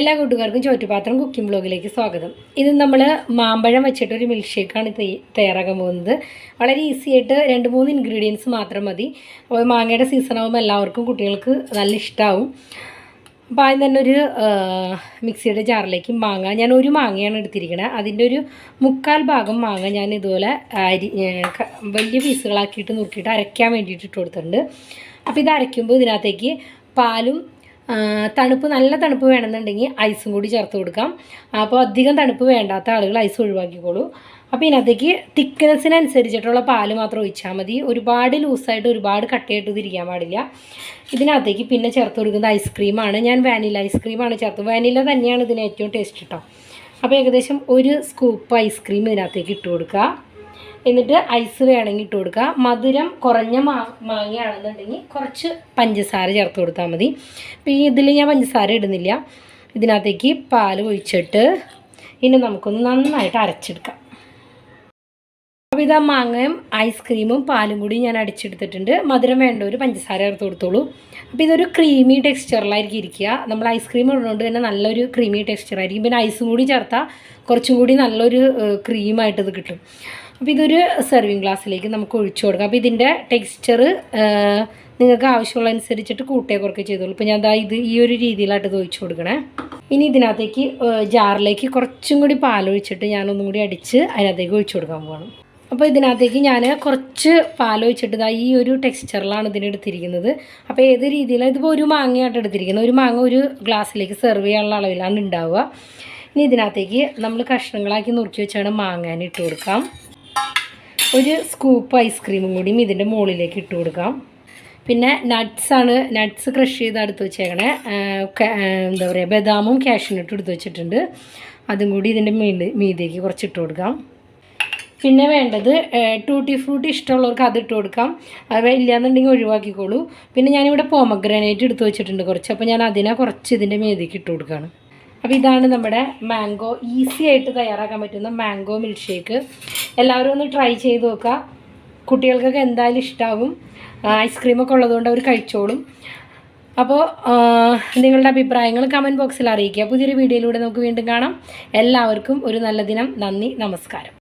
എല്ലാ കൂട്ടുകാർക്കും ചോറ്റുപാത്രം കുക്കിംഗ് ബ്ലോഗിലേക്ക് സ്വാഗതം. ഇത് നമ്മൾ മാമ്പഴം വെച്ചിട്ട് ഒരു മിൽക്ക് ഷേക്കാണ് തയ്യ- തയ്യാറാക്കാൻ പോകുന്നത്. വളരെ ഈസി ആയിട്ട് രണ്ട് മൂന്ന് ഇൻഗ്രീഡിയൻസ് മാത്രം മതി. അപ്പോൾ മാങ്ങയുടെ സീസൺ ആകുമ്പോൾ എല്ലാവർക്കും കുട്ടികൾക്ക് നല്ല ഇഷ്ടമാവും അപ്പോൾ ആദ്യം തന്നെ ഒരു മിക്സിയുടെ ജാറിലേക്ക് മാങ്ങ. ഞാൻ ഒരു മാങ്ങയാണ് എടുത്തിരിക്കുന്നത് അതിന്റെ ഒരു മുക്കാൽ ഭാഗം മാങ്ങ ഞാൻ ഇതുപോലെ അരി വലിയ പീസുകളാക്കിയിട്ട് നുറുക്കിയിട്ട് അരയ്ക്കാൻ വേണ്ടിയിട്ട് ഇട്ട് കൊടുത്തിട്ടുണ്ട്. അപ്പോൾ ഇത് അരയ്ക്കുമ്പോൾ ഇതിനകത്തേക്ക് പാലും തണുപ്പ് നല്ല തണുപ്പ് വേണമെന്നുണ്ടെങ്കിൽ ഐസും കൂടി ചേർത്ത് കൊടുക്കാം. അപ്പോൾ അധികം തണുപ്പ് വേണ്ടാത്ത ആളുകൾ ഐസ് ഒഴിവാക്കിക്കോളൂ. അപ്പോൾ ഇതിനകത്തേക്ക് തിക്നെസ്സിനനുസരിച്ചിട്ടുള്ള പാൽ മാത്രം ഒഴിച്ചാൽ മതി. ഒരുപാട് ലൂസായിട്ട് ഒരുപാട് കട്ടയായിട്ട് തിരിക്കാൻ പാടില്ല. ഇതിനകത്തേക്ക് പിന്നെ ചേർത്ത് കൊടുക്കുന്നത് ഐസ്ക്രീമാണ് ഞാൻ വാനില ഐസ്ക്രീമാണ് ചേർത്ത് വാനില തന്നെയാണ് ഇതിന് ഏറ്റവും ടേസ്റ്റ് കേട്ടോ അപ്പോൾ ഏകദേശം ഒരു സ്കൂപ്പ് ഐസ്ക്രീം ഇതിനകത്തേക്ക് ഇട്ട് കൊടുക്കുക. എന്നിട്ട് ഐസ് വേണമെങ്കിൽ ഇട്ട് കൊടുക്കുക. മധുരം കുറഞ്ഞ മാ മാങ്ങയാണെന്നുണ്ടെങ്കിൽ കുറച്ച് പഞ്ചസാര ചേർത്ത് കൊടുത്താൽ മതി. അപ്പോൾ ഈ ഇതിൽ ഞാൻ പഞ്ചസാര ഇടുന്നില്ല. ഇതിനകത്തേക്ക് പാൽ ഒഴിച്ചിട്ട് ഇനി നമുക്കൊന്ന് നന്നായിട്ട് അരച്ചെടുക്കാം. അപ്പോൾ ഇതാ മാങ്ങയും ഐസ്ക്രീമും പാലും കൂടി ഞാൻ അടിച്ചെടുത്തിട്ടുണ്ട്. മധുരം വേണ്ട ഒരു പഞ്ചസാര ചേർത്ത് കൊടുത്തോളൂ. അപ്പോൾ ഇതൊരു ക്രീമി ടെക്സ്ചറിലായിരിക്കും ഇരിക്കുക. നമ്മൾ ഐസ്ക്രീം ഇടുന്നതുകൊണ്ട് തന്നെ നല്ലൊരു ക്രീമി ടെക്സ്ചറായിരിക്കും. പിന്നെ ഐസും കൂടി ചേർത്താൽ കുറച്ചും കൂടി നല്ലൊരു ക്രീമായിട്ടത് കിട്ടും. അപ്പോൾ ഇതൊരു സെർവിങ് ഗ്ലാസ്സിലേക്ക് നമുക്ക് ഒഴിച്ചു കൊടുക്കാം. അപ്പോൾ ഇതിന്റെ ടെക്സ്ചർ നിങ്ങൾക്ക് ആവശ്യമുള്ള അനുസരിച്ചിട്ട് കൂട്ടേ കുറയ്ക്കുക ചെയ്തോളൂ ഇപ്പോൾ ഞാൻ ദാ ഇത് ഈ ഒരു രീതിയിലായിട്ട് ഇത് ഒഴിച്ചു കൊടുക്കണേ. ഇനി ഇതിനകത്തേക്ക് ജാറിലേക്ക് കുറച്ചും കൂടി പാലൊഴിച്ചിട്ട് ഞാനൊന്നും കൂടി അടിച്ച് അതിനകത്തേക്ക് ഒഴിച്ചു കൊടുക്കാൻ പോകണം അപ്പോൾ ഇതിനകത്തേക്ക് ഞാൻ കുറച്ച് പാലൊഴിച്ചിട്ട് ഇതാ ഈ ഒരു ടെക്സ്ചറിലാണ് ഇതിന് എടുത്തിരിക്കുന്നത്. അപ്പോൾ ഏത് രീതിയിലാണ് ഇതിപ്പോൾ ഒരു മാങ്ങയായിട്ട് എടുത്തിരിക്കുന്നത്. ഒരു മാങ്ങ ഒരു ഗ്ലാസ്സിലേക്ക് സെർവ് ചെയ്യാനുള്ള അളവിലാണ് ഉണ്ടാവുക. ഇനി ഇതിനകത്തേക്ക് നമ്മൾ കഷ്ണങ്ങളാക്കി നുറുക്കി വെച്ചാണ് മാങ്ങാൻ ഇട്ട് കൊടുക്കാം. ഒരു സ്കൂപ്പ് ഐസ്ക്രീമും കൂടിയും ഇതിന്റെ മുകളിലേക്ക് ഇട്ട് കൊടുക്കാം. പിന്നെ നട്ട്സാണ് നട്ട്സ് ക്രഷ് ചെയ്ത് എടുത്ത് വെച്ചേക്കണേ. എന്താ പറയുക ബദാമും കാഷ്യൂനട്ടും എടുത്ത് വെച്ചിട്ടുണ്ട്. അതും കൂടി ഇതിന്റെ മീതി മീതേക്ക് കുറച്ച് ഇട്ട് കൊടുക്കാം. പിന്നെ വേണ്ടത് ടൂട്ടി ഫ്രൂട്ടി ഇഷ്ടമുള്ളവർക്ക് അത് ഇട്ട് കൊടുക്കാം. അത് ഇല്ലയെന്നുണ്ടെങ്കിൽ ഒഴിവാക്കിക്കോളൂ. പിന്നെ ഞാനിവിടെ പോമഗ്രാനൈറ്റ് എടുത്ത് വെച്ചിട്ടുണ്ട് കുറച്ച്. അപ്പോൾ ഞാൻ അതിനെ കുറച്ച് ഇതിന്റെ മീതിക്ക് ഇട്ട് കൊടുക്കുകയാണ് അപ്പോൾ ഇതാണ് നമ്മുടെ മാംഗോ ഈസി ആയിട്ട് തയ്യാറാക്കാൻ പറ്റുന്ന മാംഗോ മിൽക്ക് ഷേക്ക് എല്ലാവരും ഒന്ന് ട്രൈ ചെയ്ത് നോക്കുക. കുട്ടികൾക്കൊക്കെ എന്തായാലും ഇഷ്ടമാകും ഐസ്ക്രീമൊക്കെ ഉള്ളതുകൊണ്ട് അവർ കഴിച്ചോളും. അപ്പോൾ നിങ്ങളുടെ അഭിപ്രായങ്ങൾ കമന്റ് ബോക്സിൽ അറിയിക്കുക. പുതിയൊരു വീഡിയോയിലൂടെ നമുക്ക് വീണ്ടും കാണാം. എല്ലാവർക്കും ഒരു നല്ല ദിനം. നന്ദി. നമസ്കാരം.